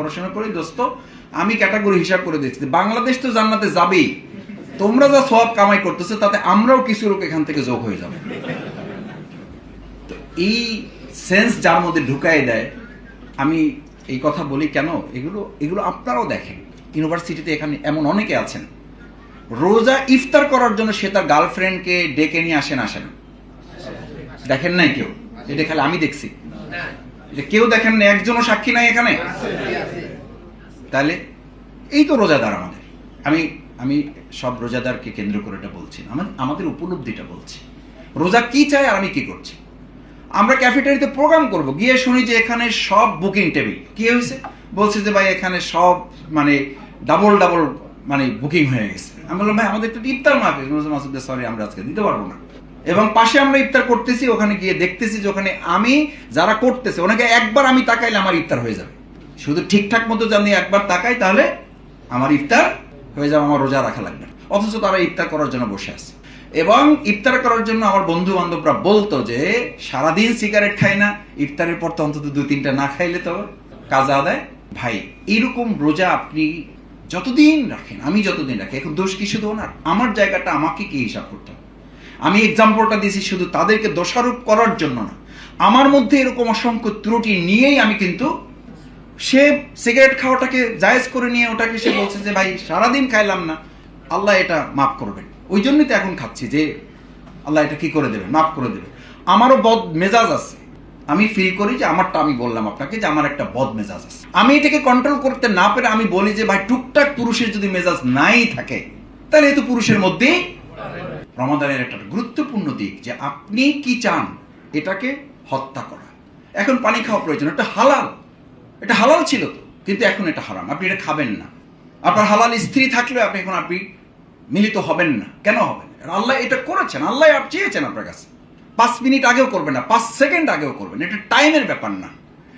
পড়াশোনা করি, দোস্ত, আমি ক্যাটাগরি হিসাব করে দিচ্ছি। বাংলাদেশ তো জান্নাতে যাবেই। তোমরা যা সব কামাই করতেছো, তাতে আমরাও কিছু লোক এখান থেকে যোগ হয়ে যাবে। তো এই সেন্স যার মধ্যে ঢুকাই দেয়, আমি এই কথা বলি কেন? এগুলো এগুলো আপনারাও দেখেন। ইউনিভার্সিটিতে এখানে এমন অনেকে আছেন। রোজা ইফতার করার জন্য সে তার গার্লফ্রেন্ডকে ডেকে নিয়ে আসেন আসেন। দেখেন নাই কেউ? এটা খালি আমি দেখছি। এটা কেউ দেখেন না, একজনও সাক্ষী নাই এখানে? তাহলে এই তো রোজাদার আমাদের। আমি আমি সব রোজাদারকে কেন্দ্র করে এটা বলছি আমার, আমাদের উপলব্ধিটা বলছি। রোজা কি চায় আর আমি কি করছি? আমরা ক্যাফেটারিতে প্রোগ্রাম করব, গিয়ে শুনি যে এখানে সব বুকিং টেবিল। কি হয়েছে? বলছে যে ভাই, এখানে সব মানে ডাবল ডাবল মানে বুকিং হয়ে গেছে। আমি বললাম, ভাই, আমাদের তো ইফতার মাহফিল। মাসুদ সরি আমরা আজকে দিতে পারব না। এবং পাশে আমরা ইফতার করতেছি, ওখানে গিয়ে দেখতেছি যে ওখানে আমি যারা করতেছে, ওনাকে একবার আমি তাকাইলে আমার ইফতার হয়ে যাবে। শুধু ঠিকঠাক মতো যদি একবার তাকাই, তাহলে আমার ইফতার হয়ে যাবে, আমার রোজা রাখা লাগবে। অথচ তারা ইফতার করার জন্য বসে আছে। এবং ইফতার করার জন্য আমার বন্ধু বান্ধবরা বলতো যে, সারাদিন সিগারেট খাই না, ইফতারের পর তো অন্তত দু তিনটা না খাইলে তো কাজা আদায় ভাই এরকম রোজা আপনি যতদিন রাখেন, আমি যতদিন রাখি, এখন দোষ কি শুধু ওনার? আমার জায়গাটা আমাকে কি হিসাব করতে হবে? আমি এক্সাম্পলটা দিয়েছি শুধু তাদেরকে দোষারোপ করার জন্য না। আমার মধ্যে এরকম অসংখ্য ত্রুটি নিয়েই আমি কিন্তু সে সিগারেট খাওয়াটাকে জায়েজ করে নিয়ে ওটাকে সে বলছে যে, ভাই, সারাদিন খাইলাম না। আল্লাহ এটা মাফ করবেন। ওই জন্যই তো এখন খাচ্ছি যে, আল্লাহ এটা কি করে দেবে? মাফ করে দেবে। আমারও বদ মেজাজ আছে। আমি ফিল করি যে, আমারটা আমি বললাম আপনাকে যে, আমার একটা বদ মেজাজ আছে। আমি এটাকে কন্ট্রোল করতে না পেরে আমি বলি যে, ভাই, টুকটাক পুরুষের যদি মেজাজ নাই থাকে, তাহলে এই তো পুরুষের মধ্যেই রমাদানের একটা গুরুত্বপূর্ণ দিক যে আপনি কি চান এটাকে হত্যা করা। এখন পানি খাওয়া প্রয়োজন, এটা হালাল। এটা হালাল ছিল তো, কিন্তু এখন এটা হারাম। আপনি এটা খাবেন না। আপনার হালাল স্ত্রী থাকলেও আপনি এখন আপনি মিলিত হবেন না। কেন হবেন? আল্লাহ এটা করেছেন, আল্লাহ আপ চেয়েছেন আপনার কাছে। পাঁচ মিনিট আগেও করবেন না, পাঁচ সেকেন্ড আগেও করবেন এটা টাইমের ব্যাপার না।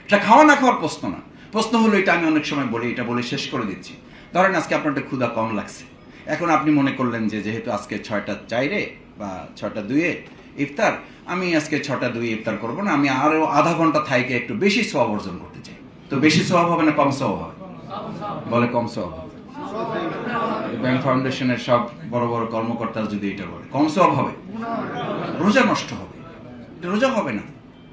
এটা খাওয়া না খাওয়ার প্রশ্ন না। প্রশ্ন হলো, এটা আমি অনেক সময় বলি, এটা বলে শেষ করে দিচ্ছি। ধরেন আজকে আপনার একটা ক্ষুধা কম লাগছে। এখন আপনি মনে করলেন যে যেহেতু আজকে ছয়টা চাইরে বা ছয়টা দুয়ে ইফতার, আমি আজকে ছটা দুই ইফতার করব না, আমি আরও আধা ঘণ্টা থাইকে একটু বেশি সোয়াব অর্জন করতে চাই। তো বেশি সোয়াব হবে না কম সোয়াব হবে? বলে কম সোয়াব ব্যাংক ফাউন্ডেশনের সব বড় বড় কর্মকর্তা যদি এটা বলে, কম সোয়াব হবে? রোজা নষ্ট হবে। রোজা হবে না।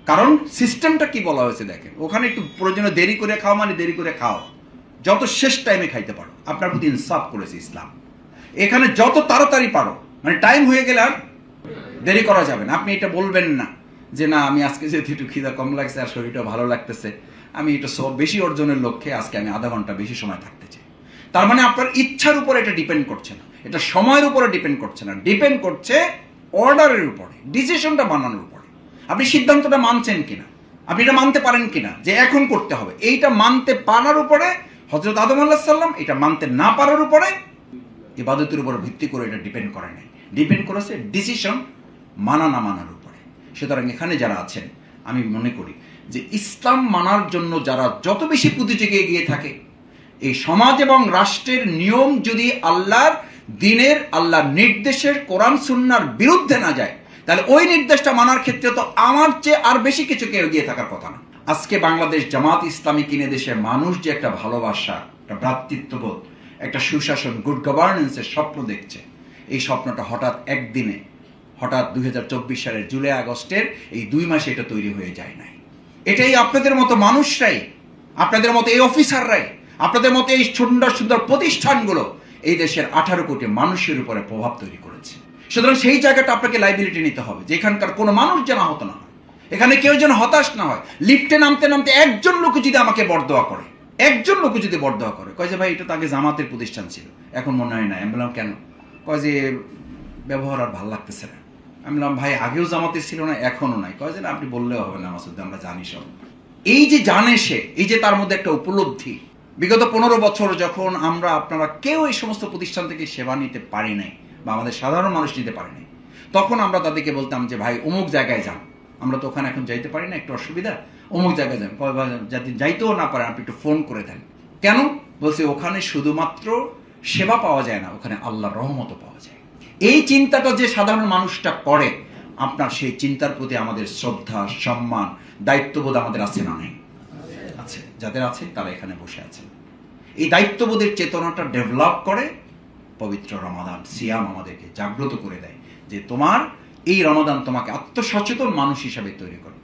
কারণ সিস্টেমটা কি বলা হয়েছে দেখেন, ওখানে একটু প্রয়োজনে দেরি করে খাও মানে দেরি করে খাও। যত শেষ টাইমে খাইতে পারো। আপনার প্রতি ইনসাফ করেছে ইসলাম। এখানে যত তাড়াতাড়ি পারো মানে টাইম হয়ে গেলে আর দেরি করা যাবে না। আপনি এটা বলবেন না যে, না, আমি আজকে যেহেতু একটু খিদা কম লাগছে আর শরীরটা ভালো লাগতেছে, আমি এটা সব বেশি অর্জনের লক্ষ্যে আজকে আমি আধা ঘণ্টা বেশি সময় থাকতে চাই। তার মানে আপনার ইচ্ছার উপর এটা ডিপেন্ড করছে না। এটা সময়ের উপরে ডিপেন্ড করছে না। ডিপেন্ড করছে অর্ডারের উপরে ডিসিশনটা বানানোর উপরে। আপনি সিদ্ধান্তটা মানছেন কিনা? আপনি এটা মানতে পারেন কিনা? যে এখন করতে হবে। এইটা মানতে পারার উপরে হজরত আদম আল্লাহ সাল্লাম এটা মানতে না পারার উপরে ইবাদতের উপর ভিত্তি করে এটা ডিপেন্ড করে নাই। ডিপেন্ড করেছে ডিসিশন মানা না মানার উপরে। সুতরাং এখানে যারা আছেন, আমি মনে করি যে ইসলাম মানার জন্য যারা যত বেশি প্রতিযোগী এগিয়ে থাকে, এই সমাজ এবং রাষ্ট্রের নিয়ম যদি আল্লাহর দিনের, আল্লাহর নির্দেশের কোরআন, সুন্নার বিরুদ্ধে না যায়, তাহলে ওই নির্দেশটা মানার ক্ষেত্রে তো আমার চেয়ে আর বেশি কিছু কেউ এগিয়ে থাকার কথা না। আজকে বাংলাদেশ জামাত ইসলামী কিনে দেশের মানুষ যে একটা ভালোবাসা, একটা ভ্রাতৃত্ববোধ একটা সুশাসন গুড গভর্নেন্সের স্বপ্ন দেখছে। এই স্বপ্নটা হঠাৎ একদিনে, হঠাৎ দুই হাজার চব্বিশ সালের জুলাই আগস্টের এই দুই মাসে এটা তৈরি হয়ে যায় নাই। এটাই আপনাদের মতো মানুষরাই, আপনাদের মতো এই অফিসাররাই, আপনাদের মতো এই সুন্দর সুন্দর প্রতিষ্ঠানগুলো এই দেশের আঠারো কোটি মানুষের উপরে প্রভাব তৈরি করেছে। সুতরাং সেই জায়গাটা আপনাকে লাইবিলিটি নিতে হবে, যে এখানকার কোনো মানুষ যেন আহত না হয়। এখানে কেউ যেন হতাশ না হয়। লিফটে নামতে নামতে একজন লোক যদি আমাকে বরদোয়া করে একজন লোক যদি বরদোয়া করে, কয় যে, ভাই, এটা তো আগে জামাতের প্রতিষ্ঠান ছিল, এখন মনে হয় না। আমি বললাম, কেন? কয় যে, ব্যবহার আর ভালো লাগতেছে না। আমি বললাম, ভাই, আগেও জামাতের ছিল না, এখনও নাই। কয় যে, না, আপনি বললেও হবে না মাসুদ আমরা জানি সব। এই যে জানে সে, এই যে তার মধ্যে একটা উপলব্ধি, বিগত পনেরো বছর যখন আমরা আপনারা কেউ এই সমস্ত প্রতিষ্ঠান থেকে সেবা নিতে পারি নাই, বা আমাদের সাধারণ মানুষ নিতে পারে নাই, তখন আমরা তাদেরকে বলতাম যে, ভাই, অমুক জায়গায় যান। আমরা তো ওখানে এখন যাইতে পারি না, একটু অসুবিধা। অমুক জায়গায় যান যাতে যাইতেও না পারেন, আপনি একটু ফোন করে দেন। কেন? বলছে, ওখানে শুধুমাত্র সেবা পাওয়া যায় না, ওখানে আল্লাহ রহমতও পাওয়া যায়। এই চিন্তাটা যে সাধারণ মানুষটা করে, আপনার সেই চিন্তার প্রতি আমাদের শ্রদ্ধা, সম্মান, দায়িত্ববোধ আমাদের আছে না নেই? আছে। যাদের আছে, তারা এখানে বসে আছেন। এই দায়িত্ববোধের চেতনাটা ডেভেলপ করে পবিত্র রমাদান, সিয়াম আমাদেরকে জাগ্রত করে দেয় যে তোমার এই রমাদান তোমাকে আত্মসচেতন মানুষ হিসাবে তৈরি করে